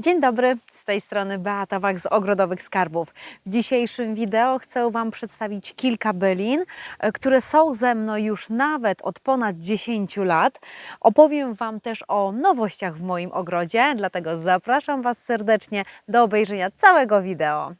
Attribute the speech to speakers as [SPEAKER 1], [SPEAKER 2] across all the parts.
[SPEAKER 1] Dzień dobry, z tej strony Beata Wach z Ogrodowych Skarbów. W dzisiejszym wideo chcę Wam przedstawić kilka bylin, e, które są ze mną już nawet od ponad 10 lat. Opowiem Wam też o nowościach w moim ogrodzie, dlatego zapraszam Was serdecznie do obejrzenia całego wideo.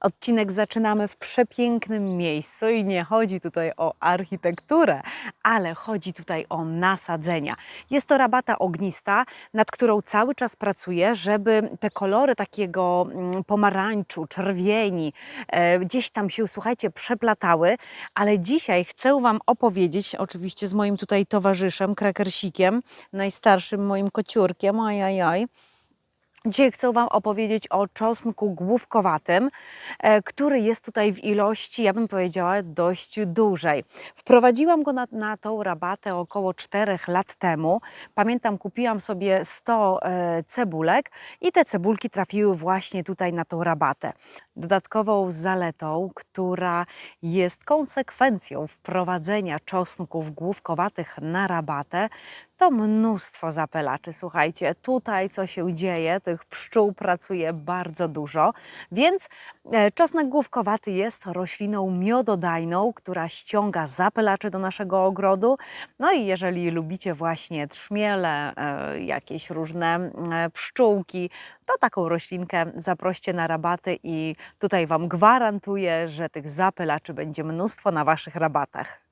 [SPEAKER 1] Odcinek zaczynamy w przepięknym miejscu i nie chodzi tutaj o architekturę, ale chodzi tutaj o nasadzenia. Jest to rabata ognista, nad którą cały czas pracuję, żeby te kolory takiego mm, pomarańczu, czerwieni e, gdzieś tam się, słuchajcie, przeplatały, ale dzisiaj chcę Wam opowiedzieć, oczywiście z moim tutaj towarzyszem, krakersikiem, najstarszym moim kociurkiem, ajajaj, Dzisiaj chcę Wam opowiedzieć o czosnku główkowatym, e, który jest tutaj w ilości, ja bym powiedziała, dość dużej. Wprowadziłam go na, na tą rabatę około 4 lat temu. Pamiętam, kupiłam sobie 100 e, cebulek i te cebulki trafiły właśnie tutaj na tą rabatę. Dodatkową zaletą, która jest konsekwencją wprowadzenia czosnków główkowatych na rabatę, to mnóstwo zapelaczy. Słuchajcie, tutaj co się dzieje, tych pszczół pracuje bardzo dużo, więc e, czosnek główkowaty jest rośliną miododajną, która ściąga zapelacze do naszego ogrodu. No i jeżeli lubicie właśnie trzmiele, e, jakieś różne e, pszczółki, to taką roślinkę zaproście na rabaty i tutaj Wam gwarantuję, że tych zapylaczy będzie mnóstwo na Waszych rabatach.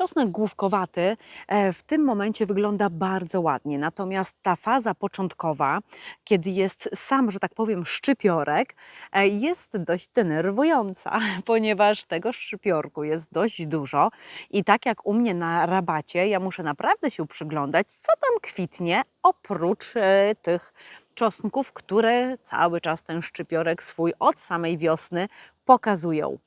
[SPEAKER 1] Czosnek główkowaty e, w tym momencie wygląda bardzo ładnie, natomiast ta faza początkowa, kiedy jest sam, że tak powiem, szczypiorek, e, jest dość denerwująca, ponieważ tego szczypiorku jest dość dużo i tak jak u mnie na rabacie, ja muszę naprawdę się przyglądać, co tam kwitnie oprócz e, tych czosnków, które cały czas ten szczypiorek swój od samej wiosny pokazują.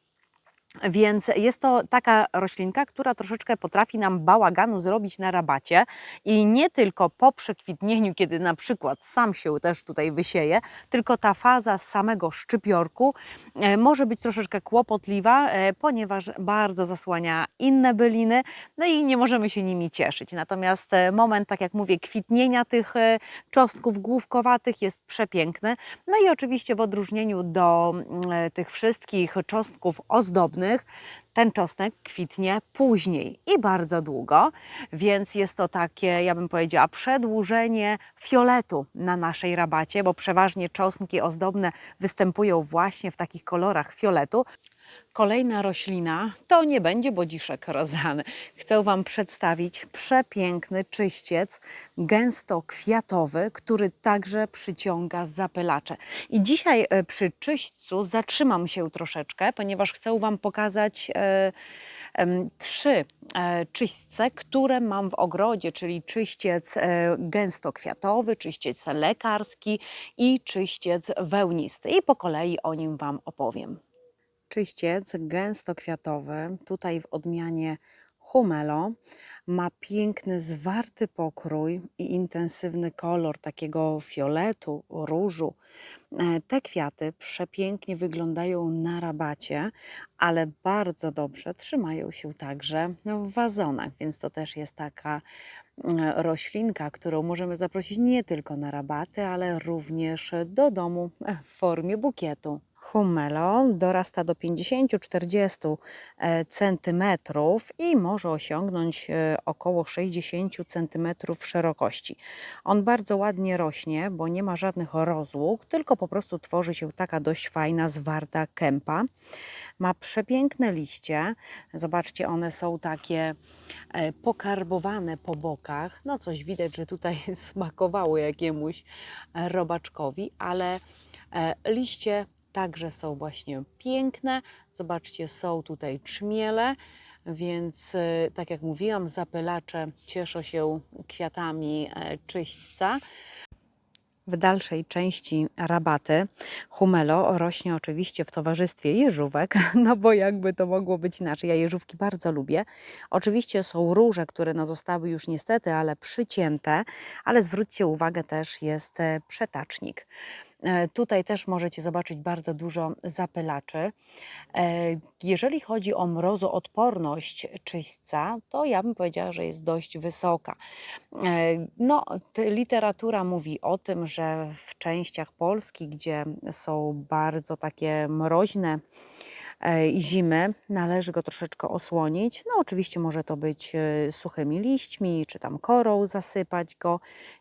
[SPEAKER 1] Więc jest to taka roślinka, która troszeczkę potrafi nam bałaganu zrobić na rabacie i nie tylko po przekwitnieniu, kiedy na przykład sam się też tutaj wysieje, tylko ta faza samego szczypiorku e, może być troszeczkę kłopotliwa, e, ponieważ bardzo zasłania inne byliny, no i nie możemy się nimi cieszyć. Natomiast e, moment, tak jak mówię, kwitnienia tych czosnków główkowatych jest przepiękny. No i oczywiście w odróżnieniu do mm, tych wszystkich czosnków ozdobnych, ten czosnek kwitnie później i bardzo długo, więc jest to takie, ja bym powiedziała, przedłużenie fioletu na naszej rabacie, bo przeważnie czosnki ozdobne występują właśnie w takich kolorach fioletu. Kolejna roślina to nie będzie bodziszek rozany. Chcę Wam przedstawić przepiękny czyściec gęsto-kwiatowy, który także przyciąga zapylacze. I dzisiaj e, przy czyśćcu zatrzymam się troszeczkę, ponieważ chcę Wam pokazać e, trzy e, czyśćce, które mam w ogrodzie, czyli czyściec gęsto-kwiatowy, czyściec lekarski i czyściec wełnisty. I po kolei o nim Wam opowiem czyściec gęsto-kwiatowy, tutaj w odmianie Humelo, ma piękny, zwarty pokrój i intensywny kolor takiego fioletu, różu. E, Te kwiaty przepięknie wyglądają na rabacie, ale bardzo dobrze trzymają się także w wazonach, więc to też jest taka e, roślinka, którą możemy zaprosić nie tylko na rabaty, ale również do domu w formie bukietu. Humelo dorasta do 50-40 cm i może osiągnąć e, około 60 cm szerokości. On bardzo ładnie rośnie, bo nie ma żadnych rozłóg, tylko po prostu tworzy się taka dość fajna, zwarta kępa. Ma przepiękne liście. Zobaczcie, one są takie e, pokarbowane po bokach. No coś widać, że tutaj smakowało jakiemuś e, robaczkowi, ale liście także są właśnie piękne. Zobaczcie, są tutaj trzmiele, więc e, tak jak mówiłam, zapylacze cieszą się kwiatami e, czyśćca. W dalszej części rabaty humelo rośnie oczywiście w towarzystwie jeżówek, no bo jakby to mogło być inaczej. Ja jeżówki bardzo lubię. Oczywiście są róże, które no zostały już niestety, ale przycięte, ale zwróćcie uwagę też jest e, przetacznik. E, Tutaj też możecie zobaczyć bardzo dużo zapylaczy. E, Jeżeli chodzi o mrozoodporność czyśćca, to ja bym powiedziała, że jest dość wysoka. E, No, literatura mówi o tym, że w częściach Polski, gdzie są bardzo takie mroźne e, zimy, należy go troszeczkę osłonić. No, oczywiście może to być e, suchymi liśćmi, czy tam korą zasypać go.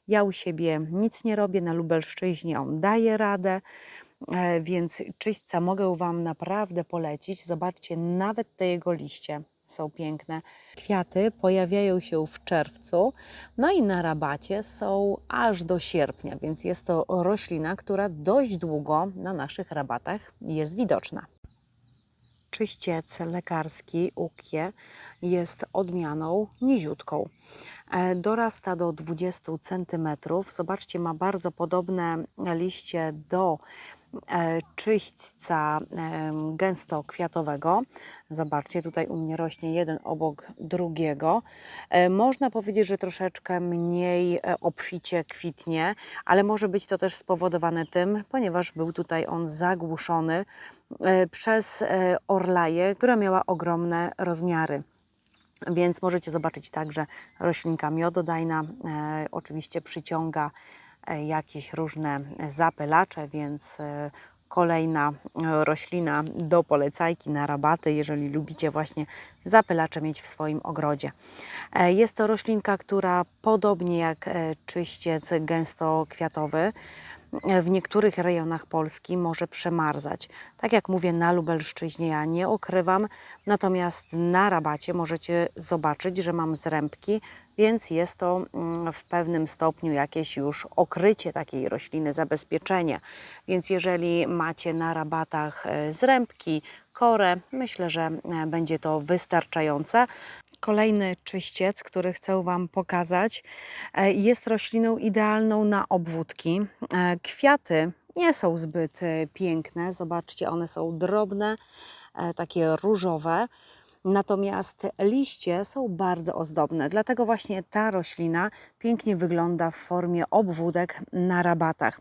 [SPEAKER 1] Ja u siebie nic nie robię, na Lubelszczyźnie on daje radę. E, Więc czyśćca mogę Wam naprawdę polecić. Zobaczcie, nawet te jego liście są piękne. Kwiaty pojawiają się w czerwcu, no i na rabacie są aż do sierpnia, więc jest to roślina, która dość długo na naszych rabatach jest widoczna. Czyściec lekarski ukie jest odmianą niziutką. E, Dorasta do 20 cm. Zobaczcie, ma bardzo podobne liście do czyśćca em, gęstokwiatowego. Zobaczcie, tutaj u mnie rośnie jeden obok drugiego. E, Można powiedzieć, że troszeczkę mniej e, obficie kwitnie, ale może być to też spowodowane tym, ponieważ był tutaj on zagłuszony e, przez e, orlaję, która miała ogromne rozmiary. Więc możecie zobaczyć także roślinka miododajna. E, oczywiście przyciąga e, jakieś różne zapylacze, więc e, kolejna e, roślina do polecajki na rabaty, jeżeli lubicie właśnie zapylacze mieć w swoim ogrodzie. E, Jest to roślinka, która podobnie jak e, czyściec gęstokwiatowy, w niektórych rejonach Polski może przemarzać. Tak jak mówię, na Lubelszczyźnie ja nie okrywam, natomiast na rabacie możecie zobaczyć, że mam zrębki, więc jest to mm, w pewnym stopniu jakieś już okrycie takiej rośliny, zabezpieczenie. Więc jeżeli macie na rabatach e, zrębki, korę, myślę, że e, będzie to wystarczające. Kolejny czyściec, który chcę Wam pokazać, e, jest rośliną idealną na obwódki. E, Kwiaty nie są zbyt e, piękne, zobaczcie, one są drobne, takie różowe. Natomiast liście są bardzo ozdobne, dlatego właśnie ta roślina pięknie wygląda w formie obwódek na rabatach.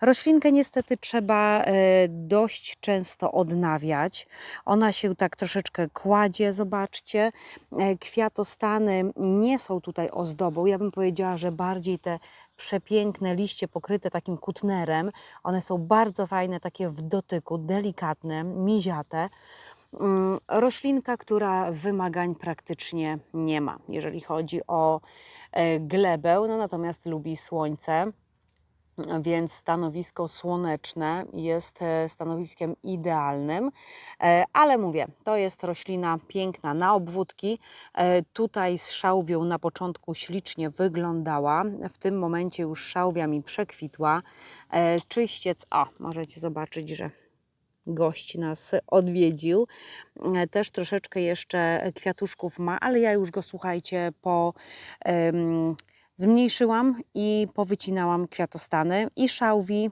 [SPEAKER 1] Roślinkę niestety trzeba e, dość często odnawiać. Ona się tak troszeczkę kładzie, zobaczcie. E, Kwiatostany nie są tutaj ozdobą. Ja bym powiedziała, że bardziej te przepiękne liście pokryte takim kutnerem, one są bardzo fajne, takie w dotyku, delikatne, miziate. Mm, Roślinka, która wymagań praktycznie nie ma, jeżeli chodzi o e, glebę, no natomiast lubi słońce więc stanowisko słoneczne jest e, stanowiskiem idealnym, E, ale mówię, to jest roślina piękna na obwódki. Tutaj z szałwią na początku ślicznie wyglądała, w tym momencie już szałwia mi przekwitła. Czyściec, o, możecie zobaczyć, że gość nas odwiedził. E, Też troszeczkę jeszcze kwiatuszków ma, ale ja już go, słuchajcie, po... Zmniejszyłam i powycinałam kwiatostany i szałwi,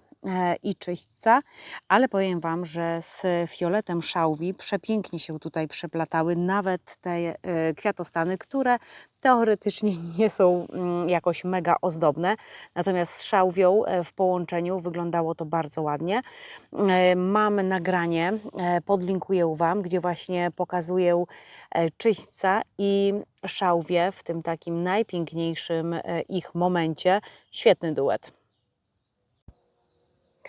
[SPEAKER 1] i czyśćca, ale powiem Wam, że z fioletem szałwi przepięknie się tutaj przeplatały nawet te e, kwiatostany, które teoretycznie nie są mm, jakoś mega ozdobne, natomiast z szałwią e, w połączeniu wyglądało to bardzo ładnie. E, Mam nagranie, e, podlinkuję Wam, gdzie właśnie pokazuję e, czyśćca i szałwię w tym takim najpiękniejszym e, ich momencie. Świetny duet.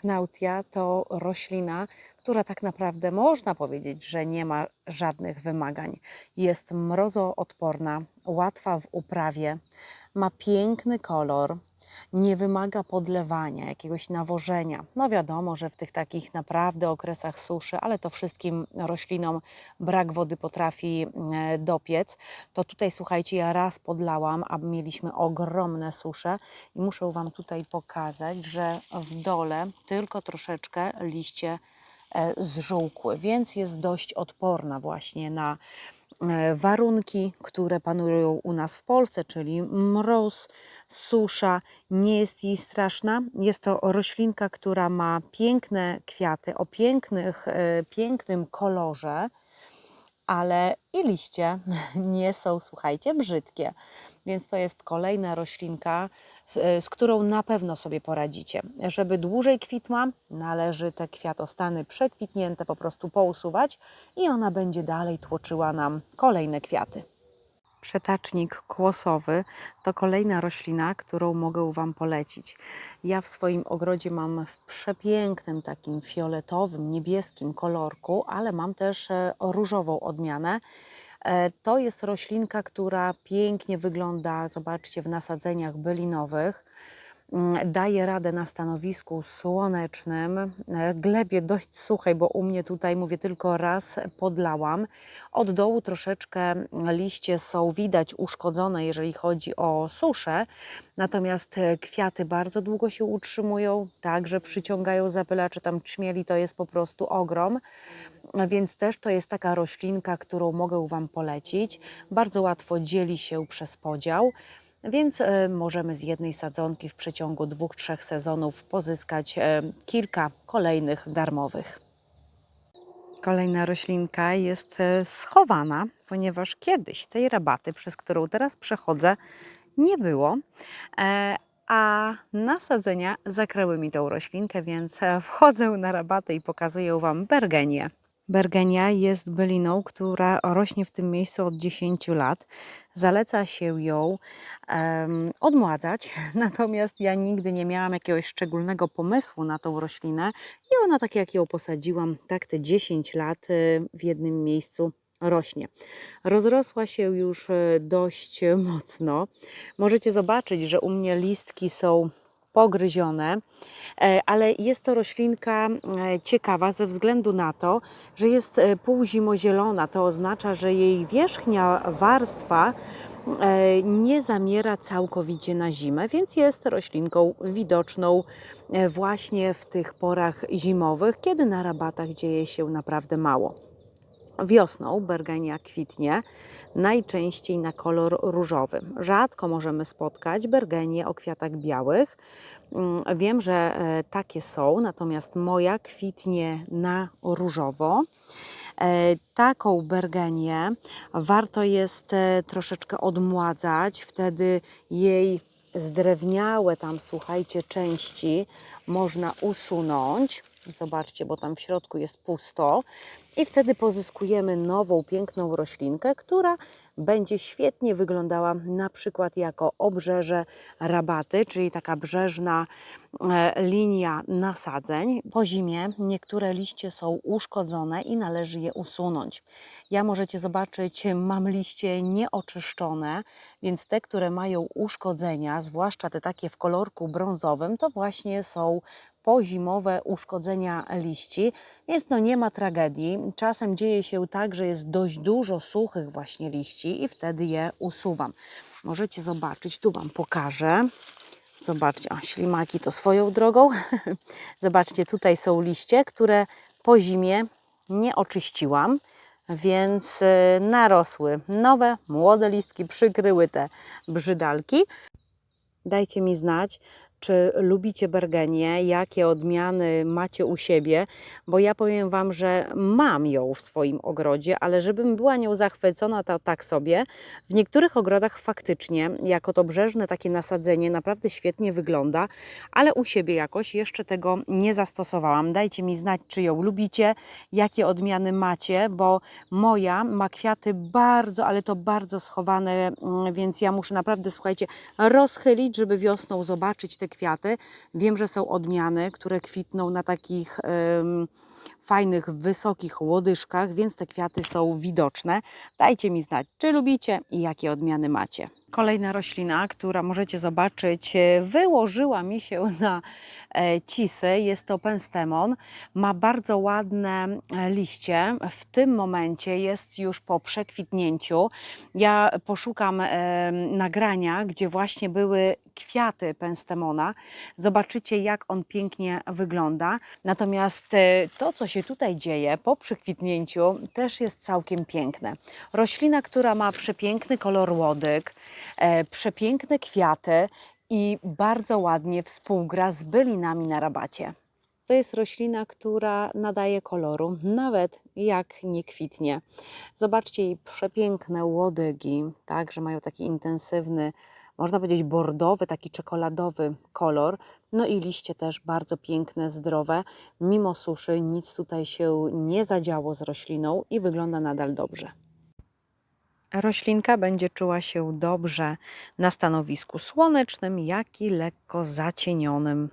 [SPEAKER 1] Knautia to roślina, która tak naprawdę można powiedzieć, że nie ma żadnych wymagań. Jest mrozoodporna, łatwa w uprawie, ma piękny kolor, nie wymaga podlewania, jakiegoś nawożenia. No wiadomo, że w tych takich naprawdę okresach suszy, ale to wszystkim roślinom brak wody potrafi e, dopiec, to tutaj słuchajcie, ja raz podlałam, a mieliśmy ogromne susze i muszę Wam tutaj pokazać, że w dole tylko troszeczkę liście e, zżółkły, więc jest dość odporna właśnie na warunki, które panują u nas w Polsce, czyli mróz, susza, nie jest jej straszna. Jest to roślinka, która ma piękne kwiaty o pięknych, e, pięknym kolorze, ale i liście nie są, słuchajcie, brzydkie. Więc to jest kolejna roślinka, z, z którą na pewno sobie poradzicie. Żeby dłużej kwitła, należy te kwiatostany przekwitnięte po prostu pousuwać i ona będzie dalej tłoczyła nam kolejne kwiaty. Przetacznik kłosowy to kolejna roślina, którą mogę Wam polecić. Ja w swoim ogrodzie mam w przepięknym takim fioletowym, niebieskim kolorku, ale mam też e, różową odmianę. E, To jest roślinka, która pięknie wygląda, zobaczcie, w nasadzeniach bylinowych. Mm, Daje radę na stanowisku słonecznym, e, glebie dość suchej, bo u mnie tutaj mówię tylko raz podlałam. Od dołu troszeczkę liście są widać uszkodzone, jeżeli chodzi o suszę, natomiast e, kwiaty bardzo długo się utrzymują, także przyciągają zapylacze, tam trzmieli to jest po prostu ogrom. Więc też to jest taka roślinka, którą mogę Wam polecić. Bardzo łatwo dzieli się przez podział, więc e, możemy z jednej sadzonki w przeciągu dwóch, trzech sezonów pozyskać e, kilka kolejnych darmowych. Kolejna roślinka jest e, schowana, ponieważ kiedyś tej rabaty, przez którą teraz przechodzę, nie było. A nasadzenia zakryły mi tą roślinkę, więc wchodzę na rabatę i pokazuję Wam bergenię. Bergenia jest byliną, która rośnie w tym miejscu od 10 lat. Zaleca się ją em, odmładzać, natomiast ja nigdy nie miałam jakiegoś szczególnego pomysłu na tą roślinę i ona tak jak ją posadziłam, tak te 10 lat y, w jednym miejscu rośnie. Rozrosła się już y, dość mocno. Możecie zobaczyć, że u mnie listki są pogryzione, e, ale jest to roślinka e, ciekawa ze względu na to, że jest e, półzimozielona. To oznacza, że jej wierzchnia warstwa nie zamiera całkowicie na zimę, więc jest roślinką widoczną właśnie w tych porach zimowych, kiedy na rabatach dzieje się naprawdę mało. Wiosną bergenia kwitnie najczęściej na kolor różowy. Rzadko możemy spotkać bergenie o kwiatach białych. Mm, Wiem, że e, takie są, natomiast moja kwitnie na różowo. E, Taką bergenię warto jest e, troszeczkę odmładzać, wtedy jej zdrewniałe tam, słuchajcie, części można usunąć. Zobaczcie, bo tam w środku jest pusto. I wtedy pozyskujemy nową, piękną roślinkę, która będzie świetnie wyglądała na przykład jako obrzeże rabaty, czyli taka brzeżna e, linia nasadzeń. Po zimie niektóre liście są uszkodzone i należy je usunąć. Ja możecie zobaczyć, mam liście nieoczyszczone, więc te, które mają uszkodzenia, zwłaszcza te takie w kolorku brązowym, to właśnie są pozimowe uszkodzenia liści, więc no nie ma tragedii. Czasem dzieje się tak, że jest dość dużo suchych właśnie liści i wtedy je usuwam. Możecie zobaczyć, tu Wam pokażę. Zobaczcie, o, ślimaki to swoją drogą. Zobaczcie, tutaj są liście, które po zimie nie oczyściłam, więc y, narosły nowe, młode listki, przykryły te brzydalki. Dajcie mi znać, czy lubicie bergenię, jakie odmiany macie u siebie, bo ja powiem Wam, że mam ją w swoim ogrodzie, ale żebym była nią zachwycona, to tak sobie. W niektórych ogrodach faktycznie, jako to brzeżne takie nasadzenie, naprawdę świetnie wygląda, ale u siebie jakoś jeszcze tego nie zastosowałam. Dajcie mi znać, czy ją lubicie, jakie odmiany macie, bo moja ma kwiaty bardzo, ale to bardzo schowane, mm, więc ja muszę naprawdę, słuchajcie, rozchylić, żeby wiosną zobaczyć te kwiaty. Wiem, że są odmiany, które kwitną na takich fajnych, wysokich łodyżkach, więc te kwiaty są widoczne. Dajcie mi znać, czy lubicie i jakie odmiany macie. Kolejna roślina, która możecie zobaczyć, e, wyłożyła mi się na e, cisy. Jest to penstemon. Ma bardzo ładne e, liście. W tym momencie jest już po przekwitnięciu. Ja poszukam nagrania, gdzie właśnie były kwiaty penstemona. Zobaczycie, jak on pięknie wygląda. Natomiast to, co się tutaj dzieje po przekwitnięciu, też jest całkiem piękne. Roślina, która ma przepiękny kolor łodyg, e, przepiękne kwiaty i bardzo ładnie współgra z bylinami na rabacie. To jest roślina, która nadaje koloru, nawet jak nie kwitnie. Zobaczcie jej przepiękne łodygi, tak, że mają taki intensywny, można powiedzieć bordowy, taki czekoladowy kolor. No i liście też bardzo piękne, zdrowe. Mimo suszy nic tutaj się nie zadziało z rośliną i wygląda nadal dobrze. Roślinka będzie czuła się dobrze na stanowisku słonecznym, jak i lekko zacienionym.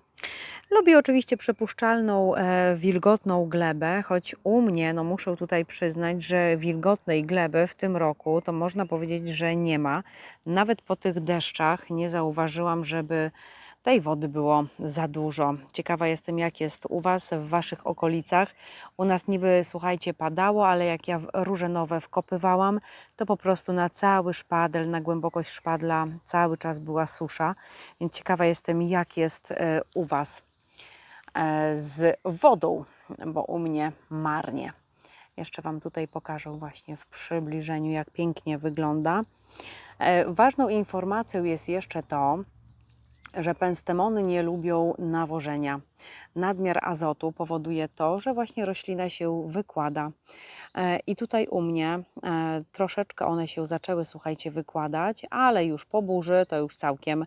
[SPEAKER 1] Lubi oczywiście przepuszczalną, e, wilgotną glebę, choć u mnie, no muszę tutaj przyznać, że wilgotnej gleby w tym roku to można powiedzieć, że nie ma. Nawet po tych deszczach nie zauważyłam, żeby tej wody było za dużo. Ciekawa jestem, jak jest u Was, w Waszych okolicach. U nas niby, słuchajcie, padało, ale jak ja róże nowe wkopywałam, to po prostu na cały szpadel, na głębokość szpadla cały czas była susza. Więc ciekawa jestem, jak jest e, u Was z wodą, bo u mnie marnie. Jeszcze Wam tutaj pokażę właśnie w przybliżeniu, jak pięknie wygląda. E, Ważną informacją jest jeszcze to, że penstemony nie lubią nawożenia. Nadmiar azotu powoduje to, że właśnie roślina się wykłada. E, I tutaj u mnie e, troszeczkę one się zaczęły, słuchajcie, wykładać, ale już po burzy to już całkiem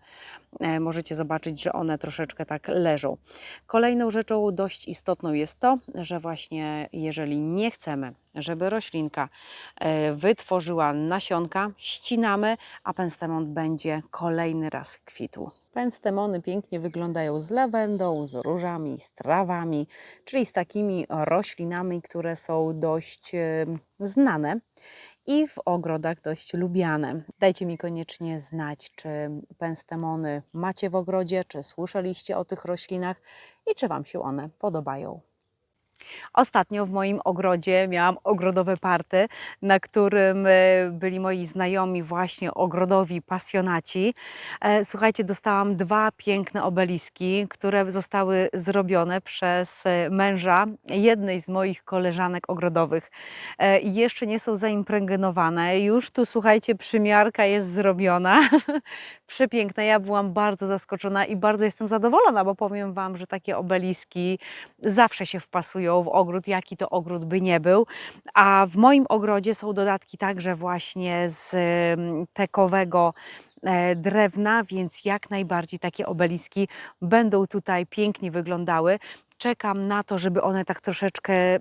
[SPEAKER 1] e, możecie zobaczyć, że one troszeczkę tak leżą. Kolejną rzeczą dość istotną jest to, że właśnie jeżeli nie chcemy, żeby roślinka wytworzyła nasionka, ścinamy, a penstemon będzie kolejny raz kwitł. Penstemony pięknie wyglądają z lawendą, z różami, z trawami, czyli z takimi roślinami, które są dość znane i w ogrodach dość lubiane. Dajcie mi koniecznie znać, czy penstemony macie w ogrodzie, czy słyszeliście o tych roślinach i czy Wam się one podobają. Ostatnio w moim ogrodzie miałam ogrodowe party, na którym e, byli moi znajomi, właśnie ogrodowi pasjonaci. E, Słuchajcie, dostałam dwa piękne obeliski, które zostały zrobione przez e, męża jednej z moich koleżanek ogrodowych. Jeszcze nie są zaimpregnowane. Już tu, słuchajcie, przymiarka jest zrobiona. Przepiękne. Ja byłam bardzo zaskoczona i bardzo jestem zadowolona, bo powiem Wam, że takie obeliski zawsze się wpasują w ogród, jaki to ogród by nie był. A w moim ogrodzie są dodatki także właśnie z em, tekowego e, drewna, więc jak najbardziej takie obeliski będą tutaj pięknie wyglądały. Czekam na to, żeby one tak troszeczkę e,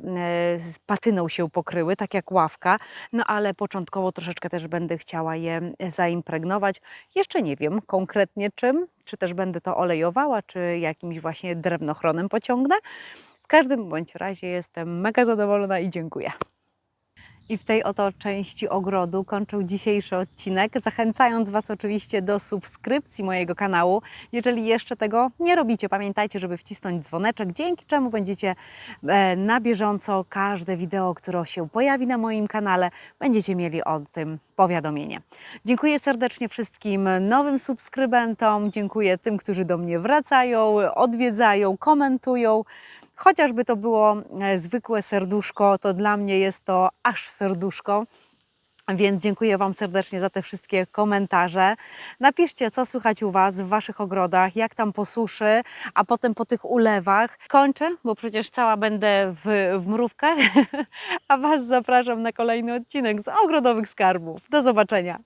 [SPEAKER 1] z patyną się pokryły, tak jak ławka, no ale początkowo troszeczkę też będę chciała je zaimpregnować. Jeszcze nie wiem konkretnie czym, czy też będę to olejowała, czy jakimś właśnie drewnochronem pociągnę. W każdym bądź razie jestem mega zadowolona i dziękuję. I w tej oto części ogrodu kończę dzisiejszy odcinek, zachęcając Was oczywiście do subskrypcji mojego kanału. Jeżeli jeszcze tego nie robicie, pamiętajcie, żeby wcisnąć dzwoneczek, dzięki czemu będziecie e, na bieżąco każde wideo, które się pojawi na moim kanale, będziecie mieli o tym powiadomienie. Dziękuję serdecznie wszystkim nowym subskrybentom, dziękuję tym, którzy do mnie wracają, odwiedzają, komentują. Chociażby to było e, zwykłe serduszko, to dla mnie jest to aż serduszko. Więc dziękuję Wam serdecznie za te wszystkie komentarze. Napiszcie, co słychać u Was w Waszych ogrodach, jak tam po suszy, a potem po tych ulewach. Kończę, bo przecież cała będę w, w mrówkach, a Was zapraszam na kolejny odcinek z Ogrodowych Skarbów. Do zobaczenia.